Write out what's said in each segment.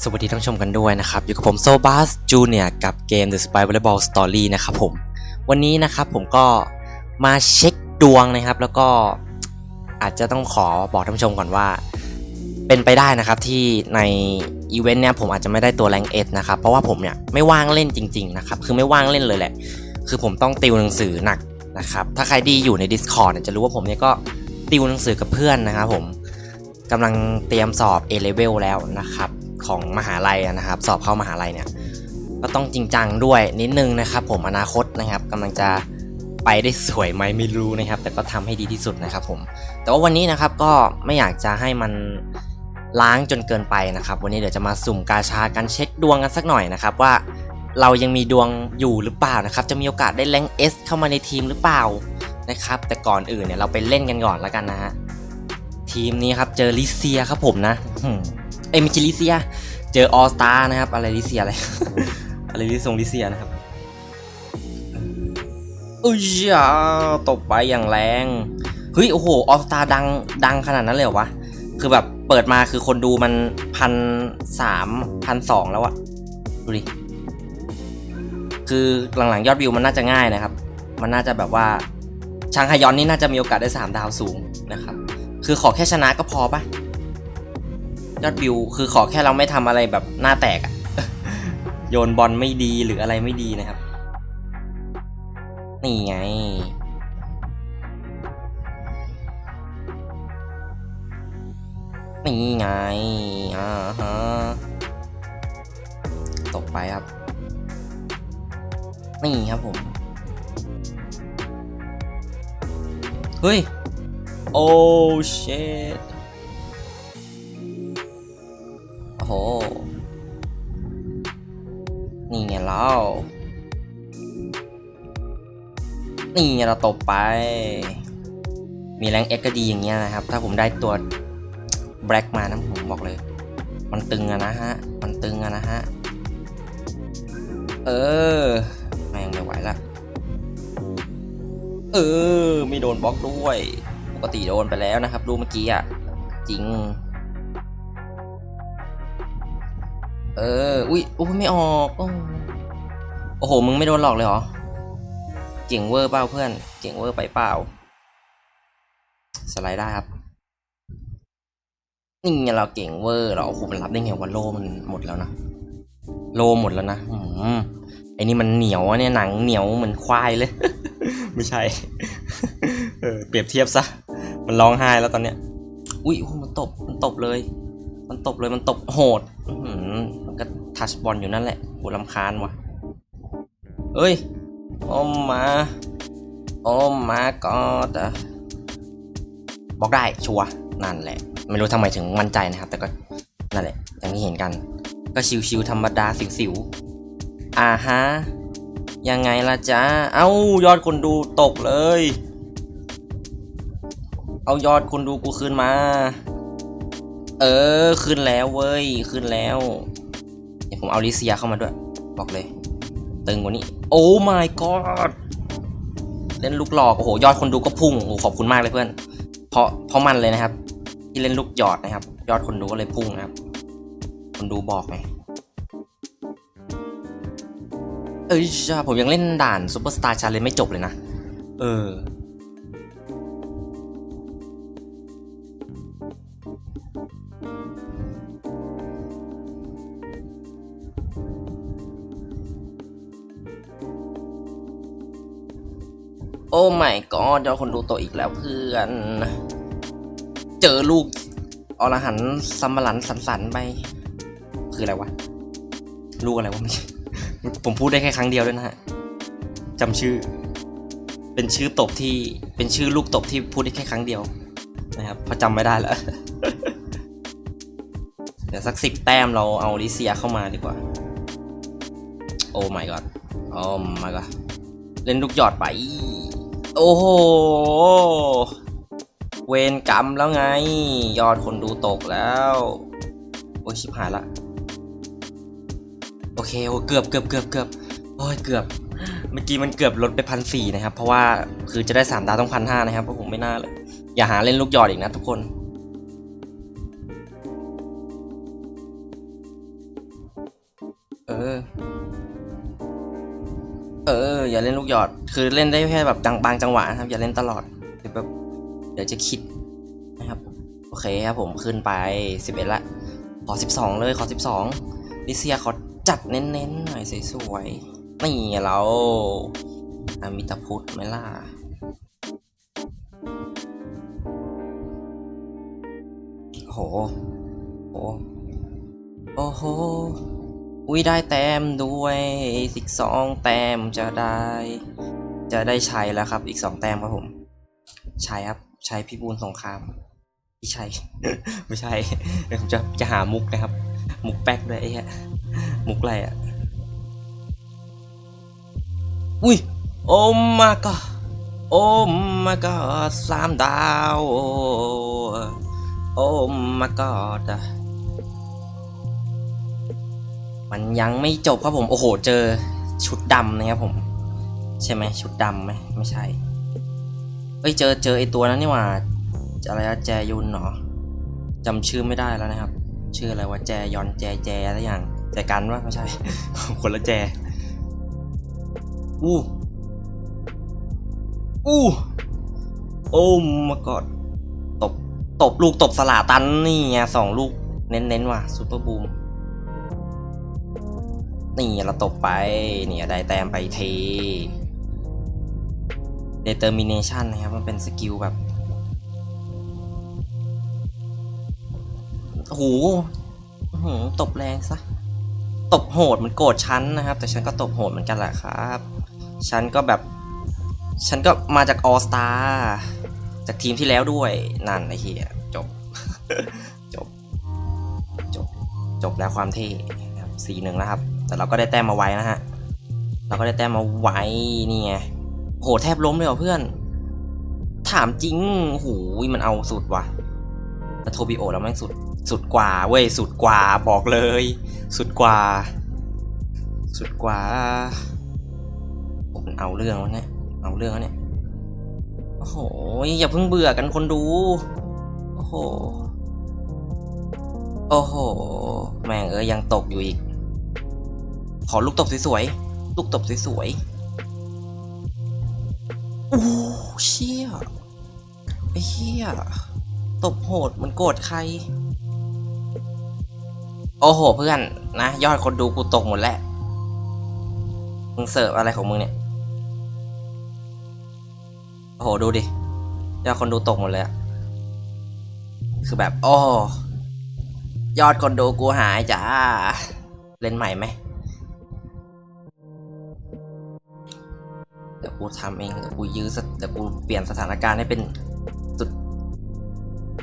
สวัสดีท่านผู้ชมกันด้วยนะครับ อยู่กับผมโซบัสจูเนียกับเกม The Spy Volleyball Story นะครับผม วันนี้นะครับผมก็มาเช็คดวงนะครับ แล้วก็อาจจะต้องขอบอกท่านผู้ชมก่อนว่า เป็นไปได้นะครับที่ในอีเวนต์เนี่ยผมอาจจะไม่ได้ตัวแรงเอสนะครับ เพราะว่าผมเนี่ยไม่ว่างเล่นจริง ๆ นะครับ คือไม่ว่างเล่นเลยแหละ คือผมต้องติวหนังสือหนักนะครับ ถ้าใครดีอยู่ใน Discord เนี่ยจะรู้ว่าผมเนี่ยก็ติวหนังสือกับเพื่อนนะครับผมกำลังเตรียมสอบ A level แล้วนะครับ ของมหาลัยนะครับ สอบเข้ามหาลัยเนี่ยก็ต้องจริงจังด้วยนิดนึงนะครับ ผมอนาคตนะครับกำลังจะไปได้สวยไหมไม่รู้นะครับ แต่ก็ทำให้ดีที่สุดนะครับผมแต่ว่าวันนี้นะครับก็ไม่อยากจะให้มันล้างจนเกินไปนะครับ วันนี้เดี๋ยวจะมาสุ่มกาชากันเช็คดวงกันสักหน่อยนะครับว่าเรายังมีดวงอยู่หรือเปล่านะครับ จะมีโอกาสได้แรงเอสเข้ามาในทีมหรือเปล่านะครับ แต่ก่อนอื่นเนี่ยเราไปเล่นกันก่อนแล้วกันนะฮะทีมนี้ครับเจอลิเซียครับผมนะ เอ้ยไม่ใช่ลิเซีย เจอออสตานะครับ อะไรลิเซียอะไร อะไรลิทรงลิเซียนะครับอุ้ยอะตบไปอย่างแรง เฮ้ย โอ้โห ออสตาดัง ดังขนาดนั้นเลยเหรอวะ คือแบบเปิดมาคือคนดูมันพันสามพันสองแล้วอะดูดิ คือหลังๆยอดวิวมันน่าจะง่ายนะครับ มันน่าจะแบบว่าชางฮยอนนี่น่าจะมีโอกาสได้สามดาวสูงนะครับ คือขอแค่ชนะก็พอปะ ยอดวิวคือขอแค่เราไม่ทำอะไรแบบหน้าแตกอะโยนบอลไม่ดีหรืออะไรไม่ดีนะครับ นี่ไง นี่ไงอ่าฮะตกไปครับ นี่ครับผม เฮ้ย โอ้เชต อ้โห นี่ไงเรา นี่ไงเราตบไป มีแรงเอ็กก็ดีอย่างเงี้ยนะครับ ถ้าผมได้ตัวแบล็กมานะผมบอกเลย มันตึงอะนะฮะ มันตึงอะนะฮะ เออแม่งไม่ไหวละ เออ ไม่โดนบล็อกด้วย ปกติโดนไปแล้วนะครับ ดูเมื่อกี้อะจริง เออ อุ้ยอุ้ยไม่ออก โอ้โห มึงไม่โดนหลอกเลยเหรอเก่งเวอร์เปล่าเพื่อนเก่งเวอร์ไปเปล่า สไลด์ได้ครับ นี่ไงเราเก่งเวอร์ เราโอ้โหมันรับได้ไงว่าโลมันหมดแล้วนะ โลหมดแล้วนะ อืมไอ้นี่มันเหนียวเนี่ยหนังเหนียวเหมือนควายเลย ไม่ใช่ เออ เปรียบเทียบซะ มันร้องไห้แล้วตอนเนี้ย อุ้ยโอ้โหมันตบ มันตบเลย มันตบเลย มันตบโหด อืม ทัชบอลอยู่นั่นแหละกูรำคาญว่ะเอ้ยโอ้มาโอ้มาก็แต่บอกได้ชัวร์นั่นแหละ ไม่รู้ทำไมถึงมั่นใจนะครับ แต่ก็นั่นแหละ อย่างที่เห็นกัน ก็ชิวๆธรรมดาสิวๆอ่าฮะยังไงล่ะจ๊ะ เอ้ายอดคนดูตกเลย เอายอดคนดูกูคืนมา เออ ขึ้นแล้วเว้ย ขึ้นแล้ว ดี๋ยวผมเอาลิเซียเข้ามาด้วย บอกเลย ตึงกว่านี้ โอ้ my god เล่นลูกหลอกโอ้โหยอดคนดูก็พุ่งโอ้ขอบคุณมากเลยเพื่อน เพราะเพราะมันเลยนะครับ ที่เล่นลูกหยอดนะครับ ยอดคนดูก็เลยพุ่งนะครับ คนดูบอกไงเอ้ยผมยังเล่นด่านซูเปอร์สตาร์ชาเลนไม่จบเลยนะ เออ โอ้ไม่ก็เดี๋ยวคนดูโตอีกแล้วเพื่อน เจอลูกอรหันต์ซัมมะหลันสันสันไป คืออะไรวะ ลูกอะไรวะไม่ใช่ผมพูดได้แค่ครั้งเดียวด้วยนะฮะจำชื่อ เป็นชื่อตบที่เป็นชื่อลูกตบที่พูดได้แค่ครั้งเดียว นะครับเพราะจำไม่ได้แล้วเดี๋ยวสักสิบแต้มเราเอาลิเซียเข้ามาดีกว่า โอ้ my god โอ้ my god เล่นลูกหยอดไป โอ้โห เวรกรรมแล้วไง ยอดคนดูตกแล้ว โอ้ยชิบหายละ โอเคโอ้เกือบเกือบเกือบเกือบโอ้ยเกือบ เมื่อกี้มันเกือบลดไปพันสี่นะครับ เพราะว่าคือจะได้สามดาวต้องพันห้านะครับเพราะผมไม่น่าเลย อย่าหาเล่นลูกหยอดอีกนะทุกคน อย่าเล่นลูกหยอด คือเล่นได้แค่แบบจังบางจังหวะนะครับ อย่าเล่นตลอดเดี๋ยวแบบเดี๋ยวจะคิดนะครับ โอเคครับผมขึ้นไปสิบเอ็ดละ ขอสิบสองเลยขอสิบสองลิเซียขอจัดเน้นๆหน่อยสวยๆนี่เราอามิตาพุทธไหมล่ะโอ้โหโอ้โอ้โห อุ้ยได้แต้มด้วยอีกสองแต้มจะได้ จะได้ใช้แล้วครับ อีกสองแต้มครับผมใช้ครับใช้พี่บูลสงครามพี่ใชัยไม่ใช่เดี๋ยวผมจะจะหามุกนะครับ มุกแป๊กด้วยไอ้เหี้ยมุกอะไรอะอุ้ยโอ้มาก็โอ้มาก็สามดาว โอ้มาก็ มันยังไม่จบครับผม โอ้โห เจอชุดดำนะครับผม ใช่ไหมชุดดำไหมไม่ใช่เอ้ยเจอเจอไอตัวนั้นนี่หว่าอะไรอะแจยุนเหรอจำชื่อไม่ได้แล้วนะครับ ชื่ออะไรวะแจยอนแจแจอะไรอย่างแจกันวะไม่ใช่ คนละแจอู้อู้โอ้มากอดตบตบลูกตบสลาตันนี่ไงสองลูกเน้นๆว่ะซูเปอร์บูม นี่เราตบไปเนี่ยได้แต้มไปเท determination นะครับ มันเป็นสกิลแบบโอ้โหหือตบแรงซะ ตบโหดมันโกรธฉันนะครับ แต่ฉันก็ตบโหดเหมือนกันแหละครับ ฉันก็แบบ ฉันก็มาจากออสตาจากทีมที่แล้วด้วย นั่นไอ้เหี้ยจบ จบ จบ จบแล้วความเท่สี่หนึ่งนะครับ แต่เราก็ได้แต้มมาไว้นะฮะ เราก็ได้แต้มมาไว้นี่ไงโหแทบล้มเลยเหรอเพื่อน ถามจริงโหยมันเอาสุดว่ะแต่โทบิโอแล้วแม่งสุดสุดกว่าเว้ยสุดกว่าบอกเลย สุดกว่า สุดกว่าผมนเอาเรื่องวะเนี่ยเอาเรื่องวะเนี่ยโอ้โหอย่าเพิ่งเบื่อกันคนดู โอ้โหโอ้โห แม่งเอ้ยยังตกอยู่อีก อลูกตบสวยๆ ลูกตบสวยๆ โอ้เชี่ยไอ้เหี้ยตบโหดมันโกรธใคร โอ้โหเพื่อนนะ ยอดคนดูกูตกหมดแล้ว มึงเสิร์ฟอะไรของมึงเนี่ย โอ้โหดูดิ ยอดคนดูตกหมดเลยคือแบบ โอ้ยอดคนดูกูหายจ้า เล่นใหม่ไหม เดี๋ยวกูทำเองเดี๋ยวกูยื้อเดี๋ยวกูเปลี่ยนสถานการณ์ให้เป็นสุด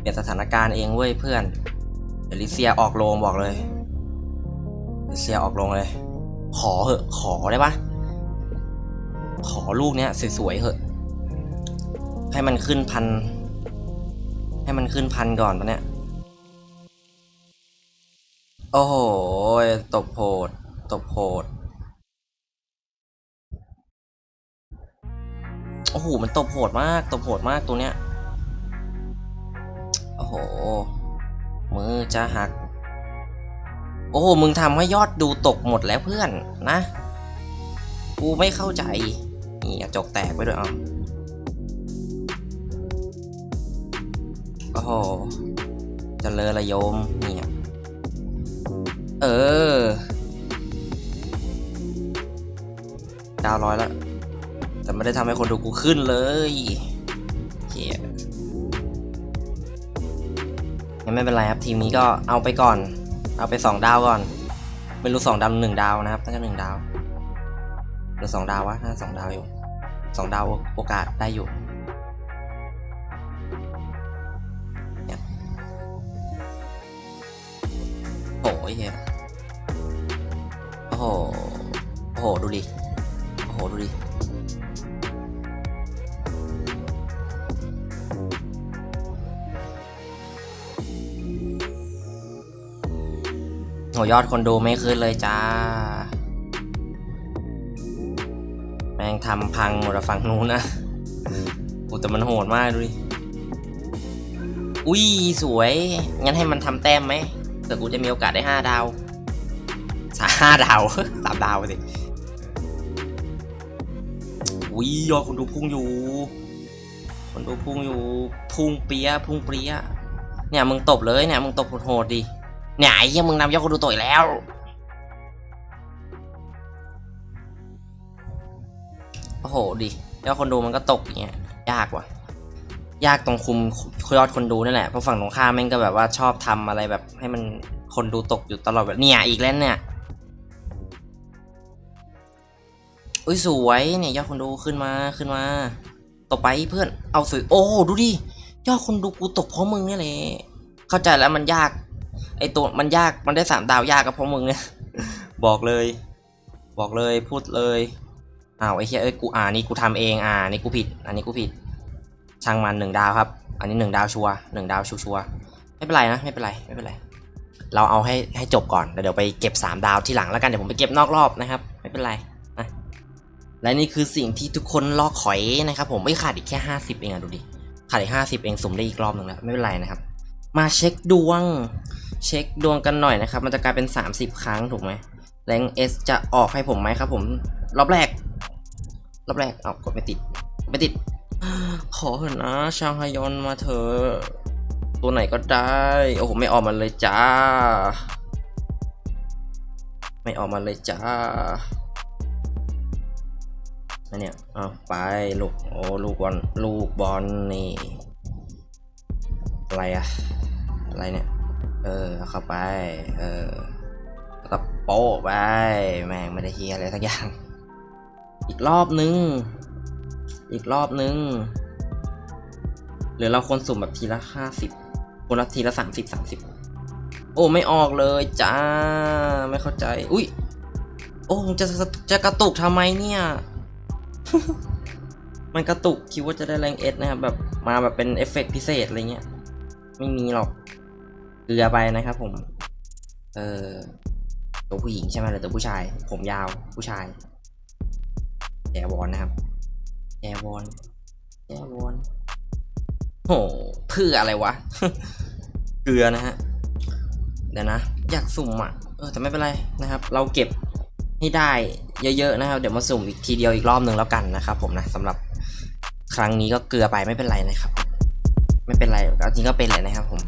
เปลี่ยนสถานการณ์เองเว้ยเพื่อนเดี๋ยวลิเซียออกโรงบอกเลยลิเซียออกโรงเลย ขอเหอะขอได้ปะขอลูกเนี้ยสวยๆเหอะ ให้มันขึ้นพัน ให้มันขึ้นพันก่อนปะเนี่ยโอ้โหตบโหดตบโหด โอ้โห มันตบโหดมาก ตบโหดมากตัวเนี้ย โอ้โห มือจะหัก โอ้โห มึงทำให้ยอดดูตกหมดแล้วเพื่อนนะ กูไม่เข้าใจ นี่กระจกแตกไปด้วยอะโอ้โหเจะเลอระยมเนี่ย เออ ดาวร้อยแล้ว แต่ไม่ได้ทำให้คนดูกูขึ้นเลยเฮียงั้นไม่เป็นไรครับทีมนี้ก็เอาไปก่อน เอาไปสองดาวก่อน ไม่รู้สองดาวหนึ่งดาวนะครับน่าจะหนึ่งดาวหรือสองดาววะน่าสองดาวอยู่สองดาวโอกาสได้อยู่เฮียโอ้ยเฮียโอ้โห โอ้โห ดูดิ หยอดคนดูไม่ขึ้นเลยจ้า แม่งทำพังหมดอะฝั่งนู้นนะโอ้แต่มันโหดมากดูดิ อุ้ยสวย งั้นให้มันทำแต้มไหมเผื่อกูจะมีโอกาสได้ห้าดาวสามห้าดาวสามดาวสิวิยยอดคนดูพุ่งอยู่ คนดูพุ่งอยู่ พุ่งเปียพุ่งเปียเนี่ยมึงตบเลยเนี่ยมึงตบโหดดิ เนี่ยไอ้เหี้ยมึงนำยอดคนดูต่อยแล้ว โอ้โหดิยอดคนดูมันก็ตกอย่างเงี้ยยากว่ะ ยากตรงคุมยอดคนดูนี่แหละเพราะฝั่งตรงข้ามแม่งก็แบบว่าชอบทำอะไรแบบ ให้มันคนดูตกอยู่ตลอดแบบเนี่ยอีกแล้วเนี่ยอุ้ยสวยเนี่ยยอดคนดูขึ้นมาขึ้นมา ต่อไปเพื่อนเอาสวยโอ้ดูดิยอดคนดูกูตกเพราะมึงนี่แหละเข้าใจแล้วมันยาก ไอตัวมันยากมันได้สามดาวยากก็เพราะมึงเนี่ยบอกเลย บอกเลยพูดเลยอ้าวไอ้เหี้ยเอ้ยกูอ่านี่กูทำเองอ่านี่กูผิด อันนี้กูผิด ช่างมันหนึ่งดาวครับ อันนี้หนึ่งดาวชัวหนึ่งดาวชัวร์ๆไม่เป็นไรนะไม่เป็นไรไม่เป็นไร เราเอาให้ให้จบก่อนแล้วเดี๋ยวไปเก็บสามดาวที่หลังแล้วกันเดี๋ยวผมไปเก็บนอกรอบนะครับ ไม่เป็นไรนะและนี่คือสิ่งที่ทุกคนรอคอยนะครับ ผมไม่ขาดอีกแค่ห้าสิบเองอะดูดิขาดอีกห้าสิบเองสุ่มได้อีกรอบหนึ่งแล้วไม่เป็นไรนะครับ มาเช็คดวง เช็คดวงกันหน่อยนะครับ มันจะกลายเป็น 30 ครั้งถูกไหมแรงเอสจะออกให้ผมไหมครับ ผมรอบแรก รอบแรกเอากดไม่ติดไม่ติด ขอเถอะนะชางฮยอนมาเถอะตัวไหนก็ได้ โอ้โหไม่ออกมาเลยจ้า ไม่ออกมาเลยจ้าอันเนี้ยเอาไปลูกโอ้ลูกบอลลูกบอลนี่อะไรอะอะไรเนี่ย ออเอเข้าไป เออแล้วก็โป๊ะไป แม่งไม่ได้เฮียอะไรสักอย่าง อีกรอบนึง อีกรอบนึง หรือเราควรสุ่มแบบทีละห้าสิบคนละทีละสามสิบสามสิบโอ้ไม่ออกเลยจ้า ไม่เข้าใจ อุ้ย โอ้จะจะจะกระตุกทำไมเนี่ย มันกระตุกคิดว่าจะได้แรงเอสนะครับแบบมาแบบเป็นเอฟเฟกต์พิเศษอะไรเงี้ย ไม่มีหรอก เกลือไปนะครับผม เออตัวผู้หญิงใช่ไหมหรือตัวผู้ชาย ผมยาวผู้ชายแอร์วอนนะครับแอร์วอนแอร์วอนโหเพื่ออะไรวะ เกลือนะฮะ เดี๋ยวนะ อยากสุ่มอะ เออแต่ไม่เป็นไรนะครับ เราเก็บให้ได้เยอะๆนะครับ เดี๋ยวมาสุ่มอีกทีเดียวอีกรอบหนึ่งแล้วกันนะครับ ผมนะสำหรับครั้งนี้ก็เกลือไปไม่เป็นไรนะครับ ไม่เป็นไรจริงก็เป็นเลยนะครับผม